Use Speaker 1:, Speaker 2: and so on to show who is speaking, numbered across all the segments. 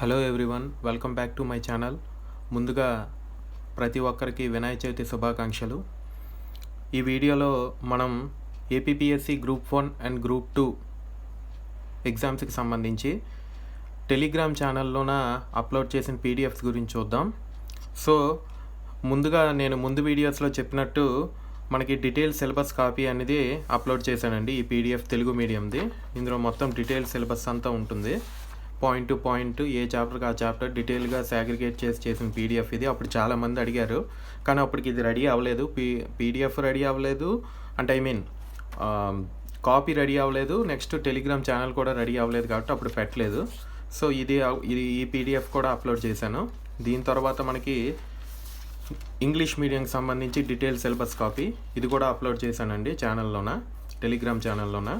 Speaker 1: Hello everyone welcome back to my channel ముందుగా ప్రతి ఒక్కరికి వినాయక చవితి శుభాకాంక్షలు. ఈ వీడియోలో మనం APPSC group one and group two ఎగ్జామ్స్కి సంబంధించి టెలిగ్రామ్ ఛానల్లోన అప్లోడ్ చేసిన పీడిఎఫ్స్ గురించి చూద్దాం. సో ముందుగా నేను ముందు వీడియోస్లో చెప్పినట్టు మనకి డీటెయిల్ సిలబస్ కాపీ అనేది అప్లోడ్ చేశానండి ఈ పీడిఎఫ్ తెలుగు మీడియంది ఇందులో మొత్తం డీటెయిల్ సిలబస్ అంతా ఉంటుంది. పాయింట్ టు పాయింట్ ఏ చాప్టర్కి ఆ చాప్టర్ డీటెయిల్గా సాగ్రిగేట్ చేసి చేసిన పీడిఎఫ్ ఇది. అప్పుడు చాలామంది అడిగారు. కానీ అప్పటికి ఇది రెడీ అవ్వలేదు. పీ పీడిఎఫ్ రెడీ అవ్వలేదు. అంటే ఐ మీన్ కాపీ రెడీ అవ్వలేదు. నెక్స్ట్ టెలిగ్రామ్ ఛానల్ కూడా రెడీ అవ్వలేదు కాబట్టి అప్పుడు పెట్టలేదు. సో ఇది ఇది ఈ పీడిఎఫ్ కూడా అప్లోడ్ చేశాను. దీని తర్వాత మనకి ఇంగ్లీష్ మీడియంకి సంబంధించి డీటెయిల్ సిలబస్ కాపీ. ఇది కూడా అప్లోడ్ చేశానండి ఛానల్లోన టెలిగ్రామ్ ఛానల్లోన.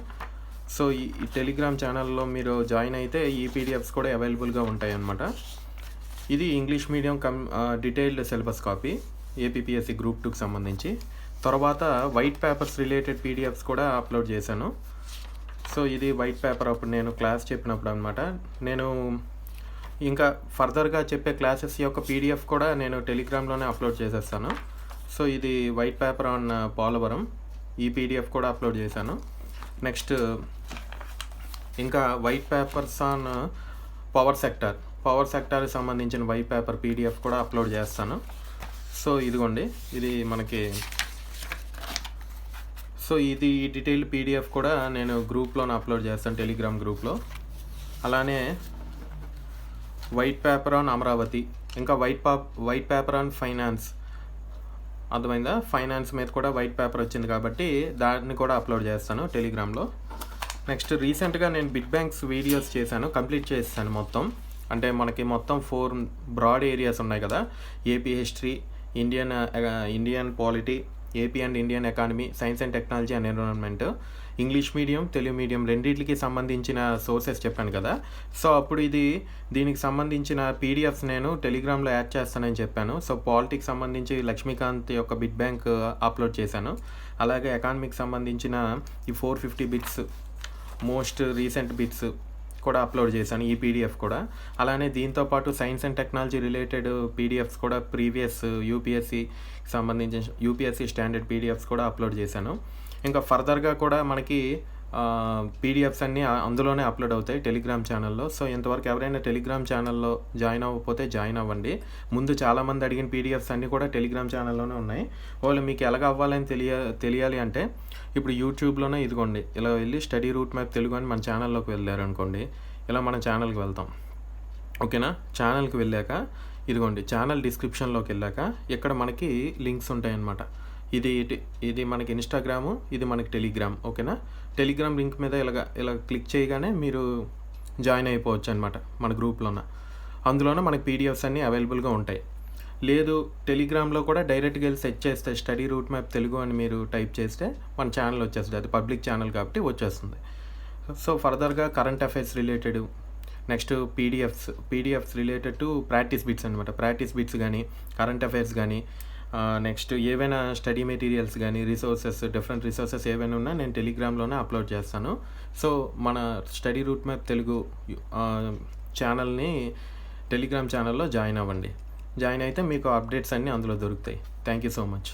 Speaker 1: సో ఈ టెలిగ్రామ్ ఛానల్లో మీరు జాయిన్ అయితే ఈ పీడిఎఫ్స్ కూడా అవైలబుల్గా ఉంటాయి అన్నమాట ఇది English medium cum detailed syllabus copy APSC group టూకి సంబంధించి. తర్వాత వైట్ పేపర్స్ రిలేటెడ్ పీడిఎఫ్స్ కూడా అప్లోడ్ చేశాను. సో ఇది వైట్ పేపర్ అప్పుడు నేను క్లాస్ చెప్పినప్పుడు అనమాట నేను ఇంకా ఫర్దర్గా చెప్పే క్లాసెస్ యొక్క పీడిఎఫ్ కూడా నేను టెలిగ్రామ్లోనే అప్లోడ్ చేసేస్తాను. సో ఇది వైట్ పేపర్ ఆన్ పోలవరం ఈ పీడిఎఫ్ కూడా అప్లోడ్ చేశాను. నెక్స్ట్ ఇంకా white papers on power sector power సెక్టార్కి సంబంధించిన వైట్ పేపర్ పీడిఎఫ్ కూడా అప్లోడ్ చేస్తాను. సో ఇదిగోండి ఇది మనకి సో ఇది డీటెయిల్ పీడిఎఫ్ కూడా నేను గ్రూప్లోనే అప్లోడ్ చేస్తాను టెలిగ్రామ్ గ్రూప్లో అలానే వైట్ పేపర్ ఆన్ అమరావతి ఇంకా వైట్ పా వైట్ పేపర్ ఆన్ ఫైనాన్స్ అర్థమైందా? ఫైనాన్స్ మీద కూడా వైట్ పేపర్ వచ్చింది కాబట్టి దాన్ని కూడా అప్లోడ్ చేస్తాను టెలిగ్రామ్లో నెక్స్ట్ రీసెంట్గా నేను బిగ్ బ్యాంక్స్ వీడియోస్ చేశాను కంప్లీట్ చేస్తాను మొత్తం. అంటే మనకి మొత్తం ఫోర్ బ్రాడ్ ఏరియాస్ ఉన్నాయి కదా. AP history Indian Indian polity AP and Indian economy science and technology and environment English medium Telugu medium రెండింటికి సంబంధించిన సోర్సెస్ చెప్పాను కదా. సో అప్పుడు ఇది దీనికి సంబంధించిన పీడిఎఫ్స్ నేను టెలిగ్రామ్లో యాడ్ చేస్తానని చెప్పాను. సో పాలిటిక్స్ సంబంధించి లక్ష్మీకాంత్ యొక్క బిట్ బ్యాంక్ అప్లోడ్ చేశాను. అలాగే ఎకానమీకి సంబంధించిన ఈ four fifty bits most recent bits కూడా అప్లోడ్ చేశాను ఈ పీడిఎఫ్ కూడా. అలానే దీంతో పాటు science and technology related PDFs కూడా ప్రీవియస్ యూపీఎస్సి సంబంధించిన యూపీఎస్సి స్టాండర్డ్ పీడిఎఫ్స్ కూడా అప్లోడ్ చేశాను. ఇంకా ఫర్దర్గా కూడా మనకి పీడిఎఫ్స్ అన్నీ అందులోనే అప్లోడ్ అవుతాయి టెలిగ్రామ్ ఛానల్లో. సో ఇంతవరకు ఎవరైనా టెలిగ్రామ్ ఛానల్లో జాయిన్ అవ్వకపోతే జాయిన్ అవ్వండి. ముందు చాలామంది అడిగిన పీడిఎఫ్స్ అన్నీ కూడా టెలిగ్రామ్ ఛానల్లోనే ఉన్నాయి. వాళ్ళు మీకు ఎలాగ అవ్వాలని తెలియ తెలియాలి అంటే ఇప్పుడు యూట్యూబ్లోనే ఇదిగోండి ఇలా వెళ్ళి స్టడీ రూట్ మ్యాప్ తెలుగు అని మన ఛానల్లోకి వెళ్ళారు అనుకోండి ఇలా మన ఛానల్కి వెళ్తాం. ఓకేనా? ఛానల్కి వెళ్ళాక ఇదిగోండి ఛానల్ డిస్క్రిప్షన్లోకి వెళ్ళాక ఇక్కడ మనకి లింక్స్ ఉంటాయన్నమాట. ఇది ఇది మనకి ఇన్స్టాగ్రాము ఇది మనకి టెలిగ్రామ్ ఓకేనా? టెలిగ్రామ్ లింక్ మీద ఇలాగ ఇలా క్లిక్ చేయగానే మీరు జాయిన్ అయిపోవచ్చు అనమాట మన గ్రూప్లోన. అందులోనే మనకి పీడిఎఫ్స్ అన్నీ అవైలబుల్గా ఉంటాయి. లేదు టెలిగ్రామ్లో కూడా డైరెక్ట్గా వెళ్ళి సెట్ చేస్తే స్టడీ రూట్ మ్యాప్ తెలుగు అని మీరు టైప్ చేస్తే మన ఛానల్ వచ్చేస్తుంది. అది పబ్లిక్ ఛానల్ కాబట్టి వచ్చేస్తుంది. సో ఫర్దర్గా current affairs related next PDFs PDFs related to practice bits అనమాట ప్రాక్టీస్ బిట్స్ కానీ కరెంట్ అఫైర్స్ కానీ నెక్స్ట్ ఏవైనా స్టడీ మెటీరియల్స్ కానీ రిసోర్సెస్ డిఫరెంట్ రిసోర్సెస్ ఏవైనా ఉన్నా నేను టెలిగ్రామ్లోనే అప్లోడ్ చేస్తాను. సో మన స్టడీ రూట్ మ్యాప్ తెలుగు ఛానల్ని టెలిగ్రామ్ ఛానల్లో జాయిన్ అవ్వండి. జాయిన్ అయితే మీకు అప్డేట్స్ అన్నీ అందులో దొరుకుతాయి. Thank you so much